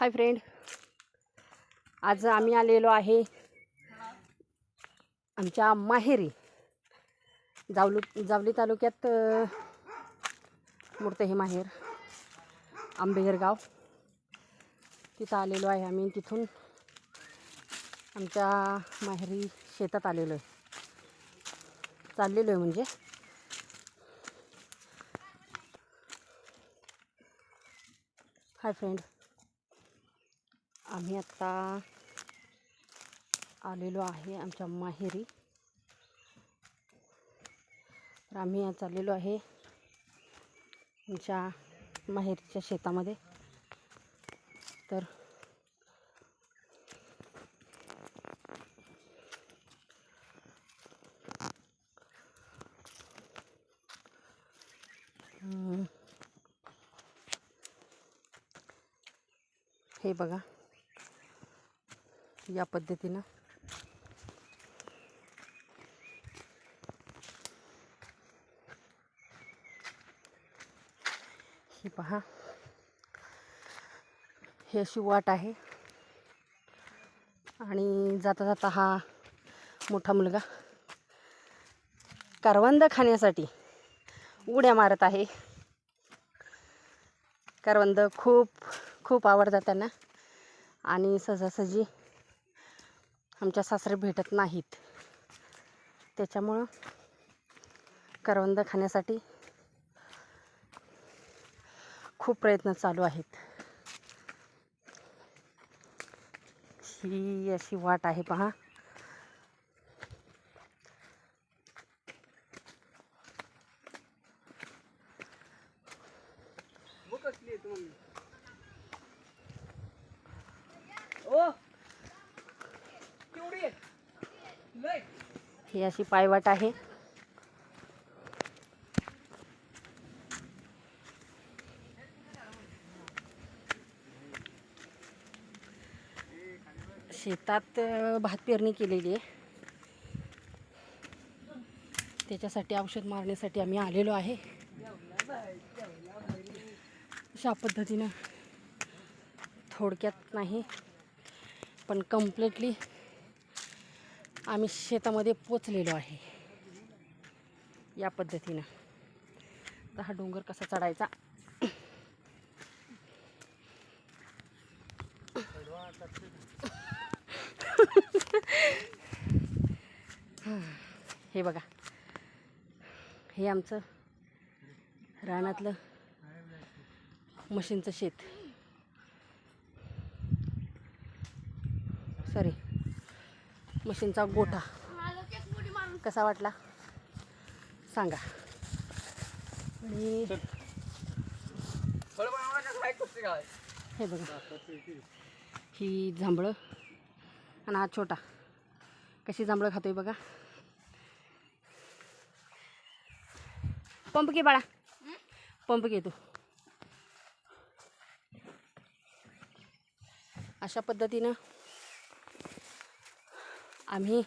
Hi friend. आज आम्ही आलेलो आहे आमच्या माहेरी. जावलू जावली तालुक्यात अ, हे माहेर. आंबेघर गाव. तिथं आलेलो आहे आम्ही. तिथून आमच्या माहेरी शेतात आलेलो आहे. चाललेलो आहे म्हणजे. Hi friend. आम्ही आत्ता आलेलो आहे आमच्या माहेरी. तर आम्ही आज आलेलो आहे आमच्या माहेरच्या शेतामध्ये. तर हे बघा. या पद्धतीनं. ही पहा. ही अशी वाट आहे. आणि जाता जाता हा मोठा मुलगा करवंद खाण्यासाठी उड्या मारत आहे. करवंद खूप खूप आवडतात त्यांना. आणि सहजासहजी आमच्या सासरे भेटत नाहीत. त्याच्यामुळं करवंद खाण्यासाठी खूप प्रयत्न चालू आहेत. ही अशी वाट आहे पहा. ही अशी पायवाट आहे. शेतात भात पेरणी केलेली आहे. त्याच्यासाठी औषध मारण्यासाठी आम्ही आलेलो आहे. अशा पद्धतीनं थोडक्यात नाही पण कम्प्लिटली आम्ही शेतामध्ये पोचलेलो आहे. या पद्धतीनं. आता हा डोंगर कसा चढायचा? हे बघा. हे आमचं रानातलं मशीनचं शेत. सॉरी मशीनचा गोठा. कसा वाटला? सांगा. आणि हे बघा. ही जांभळं. आणि हा छोटा. कशी जांभळं खातोय बघा. पंप घे बाळा. पंप घे तू. अशा पद्धतीनं आम्ही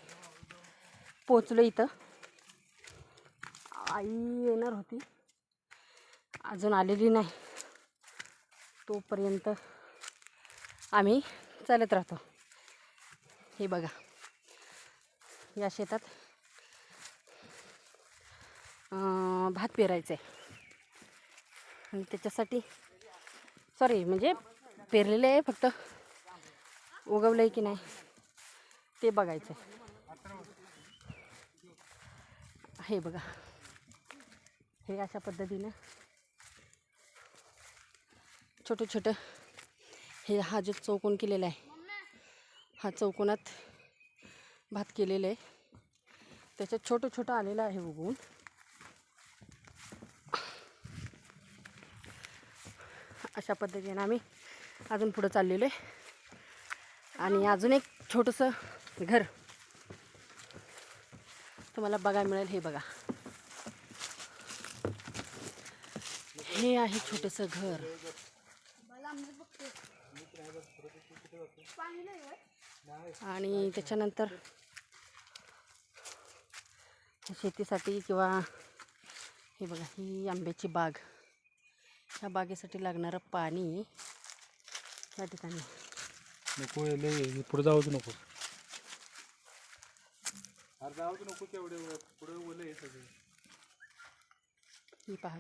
पोचलो इथं. आई येणार होती. अजून आलेली नाही. तोपर्यंत आम्ही चालत राहतो. हे बघा. या शेतात भात पेरायचं आहे आणि त्याच्यासाठी सॉरी म्हणजे पेरलेलं आहे फक्त. उगवलं आहे की नाही? ते बघायचं आहे हे बघा. हे अशा पद्धतीनं छोटं छोटं हे हा जो चौकोन केलेला आहे हा चौकोनात भात केलेलं आहे. त्याच्यात छोटं छोटं आलेलं आहे उगवून अशा पद्धतीनं आम्ही अजून पुढं चाललेलो आहे. आणि अजून एक छोटंसं घर. तुम्हाला बघायला मिळेल हे बघा. हे आहे छोटंसं घर. आणि त्याच्यानंतर शेतीसाठी किंवा हे बघा ही आंब्याची बाग. ह्या बागेसाठी लागणारं पाणी या ठिकाणी. नको पुढे जाऊच नको. नको केवढे पुढे ओले आहे सगळे. ही पहा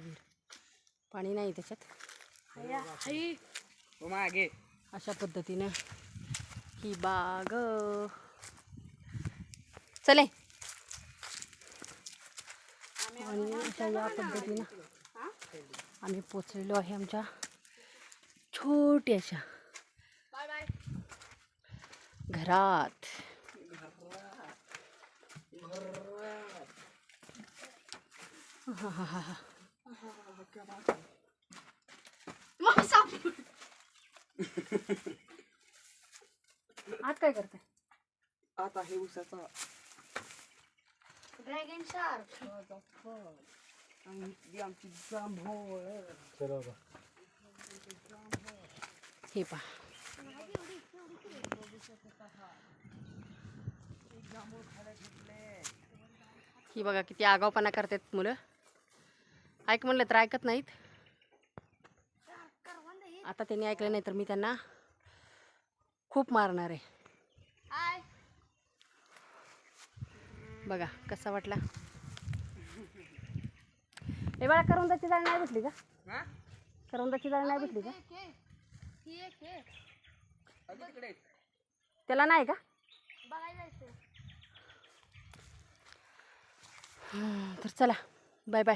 पाणी नाही त्याच्यात. मागे. अशा पद्धतीनं ही बाग. चले. आणि अशा या पद्धतीनं आम्ही पोचलेलो आहे आमच्या छोट्याशा घरात. हा हा हा हा आज काय करताय? आता हे उसाचा ड्रॅगन शार्क आणि ती आमची जांभूळ. चला बा. हे पहा. ही बघा किती आगावपणा करतात मुलं. ऐक म्हणलं तर ऐकत नाहीत. आता त्यांनी ऐकलं नाही तर मी त्यांना खूप मारणार आहे. बघा कसा वाटला. हे बाळा करवंदाची जाळ नाही भेटली का? करवंदाची जाळ नाही भेटली का? त्याला नाही का? तर चला. Bye bye.